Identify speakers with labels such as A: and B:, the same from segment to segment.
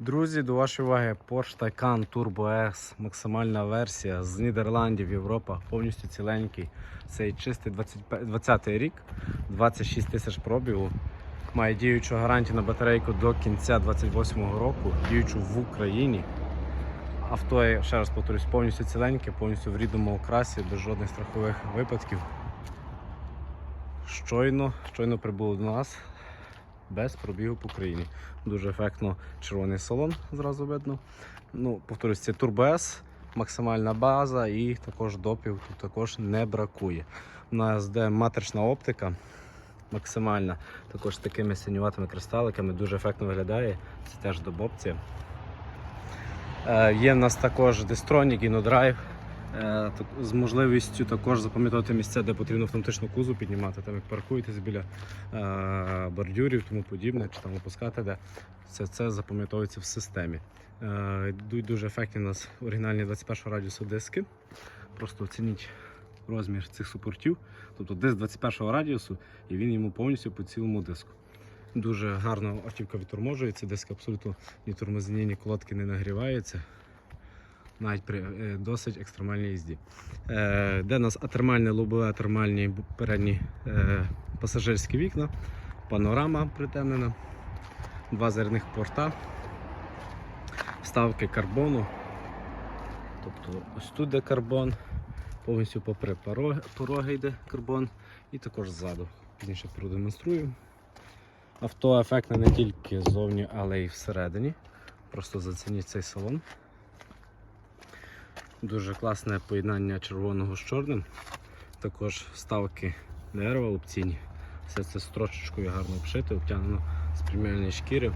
A: Друзі, до вашої уваги Porsche Taycan Turbo S, максимальна версія з Нідерландів, Європа, повністю ціленький. Цей чистий 20 рік, 26 тисяч пробігу. Має діючу гарантію на батарейку до кінця 28-го року, діючу в Україні. Авто, ще раз повторюсь, повністю ціленьке, повністю в рідному окрасі, без жодних страхових випадків. Щойно, щойно прибуло до нас без пробігу по Україні. Дуже ефектно червоний салон, зразу видно. Ну, повторюсь, це S, максимальна база і також допів тут також не бракує. У нас де матрична оптика максимальна, також з такими синюватими кристаликами, дуже ефектно виглядає. Це теж добопція. Е, є в нас також Destronік, InnoDrive. Е, з можливістю також запам'ятати місця, де потрібно автоматично кузов піднімати, там як паркуєтесь біля е, бордюрів, тому подібне, чи там опускати де. Все це запам'ятовується в системі. Е, йдуть дуже ефектні у нас оригінальні 21 радіусу диски. Просто оцініть розмір цих супортів. Тобто диск 21 радіусу, і він йому повністю по цілому диску. Дуже гарно автівка відторможується, диски абсолютно ні тормозні, ні колодки не нагріваються. Навіть при е, досить екстремальній їзді. Е, де у нас атермальне лобове, атермальні передні е, пасажирські вікна, панорама притемнена, два зерних порта, вставки карбону. Тобто ось тут де карбон, повністю попри пороги, пороги йде карбон і також ззаду. Пізніше продемонструю. Авто ефектне не тільки ззовні, але й всередині. Просто зацініть цей салон. Дуже класне поєднання червоного з чорним. Також вставки дерева опційні. Все це строчечкою гарно обшите, обтягнено з преміальної шкіри.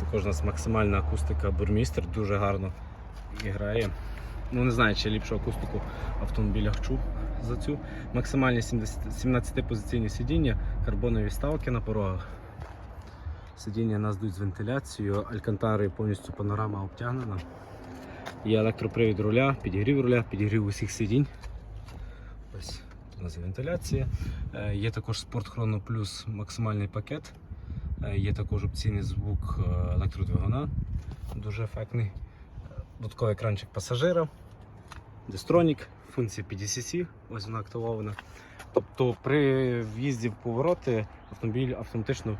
A: Також у нас максимальна акустика бурмістер, дуже гарно грає. Ну не знаю, чи ліпшу акустику в автомобілях за цю. Максимальні 17-позиційні сидіння, карбонові вставки на порогах. Сидіння нас йдуть з вентиляцією, алькантарою повністю панорама обтягнена. Є електропривід руля, підігрів руля, підігрів усіх сидінь. Ось у нас є вентиляція. Е, Є також Sport Chrono Plus максимальний пакет. Е, Є також опційний звук е, електродвигуна, дуже ефектний. Додатковий екранчик пасажира, Дестронік, функція PDCC, ось вона активована. Тобто при в'їзді в повороти автомобіль автоматично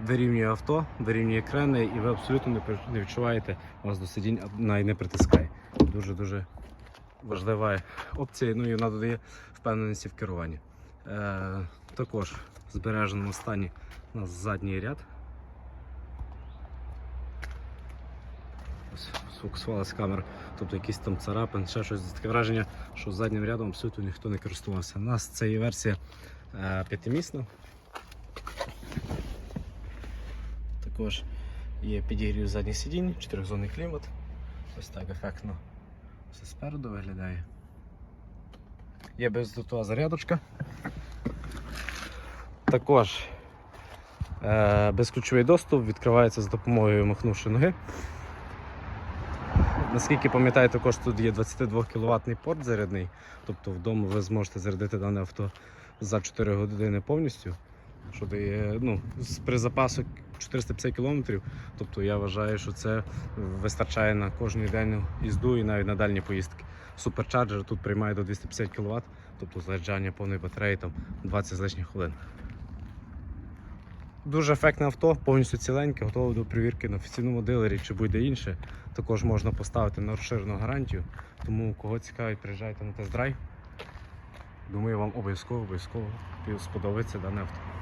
A: вирівнює авто, вирівнює крени, і ви абсолютно не відчуваєте, вас до сидінь навіть не притискає. Дуже-дуже важлива опція, ну і вона додає впевненості в керуванні. Е, також в збереженому стані у нас задній ряд. Ось сфокусувалася камера, тобто якісь там царапин, ще щось. Таке враження, що заднім рядом абсолютно ніхто не користувався. У нас це є версія е, п'ятимісна. Також є підігрів задніх сидінь, чотирьохзонний клімат. Ось так ефектно все спереду виглядає. Є бездротова зарядочка. Також е, безключовий доступ відкривається з допомогою махнувши ноги. Наскільки пам'ятаю, також тут є 22 кВт порт зарядний, тобто вдома ви зможете зарядити дане авто за 4 години повністю, що дає ну, з- при запасу 450 км. Тобто я вважаю, що це вистачає на кожну денну їзду і навіть на дальні поїздки. Суперчарджер тут приймає до 250 кВт, тобто заряджання повної батареї там 20 з лишніх хвилин. Дуже ефектне авто, повністю ціленьке, готове до перевірки на офіційному дилері чи будь-де інше. Також можна поставити на розширену гарантію. Тому кого цікавить, приїжджайте на тест-драйв. Думаю, вам обов'язково обов'язково сподобається дане авто.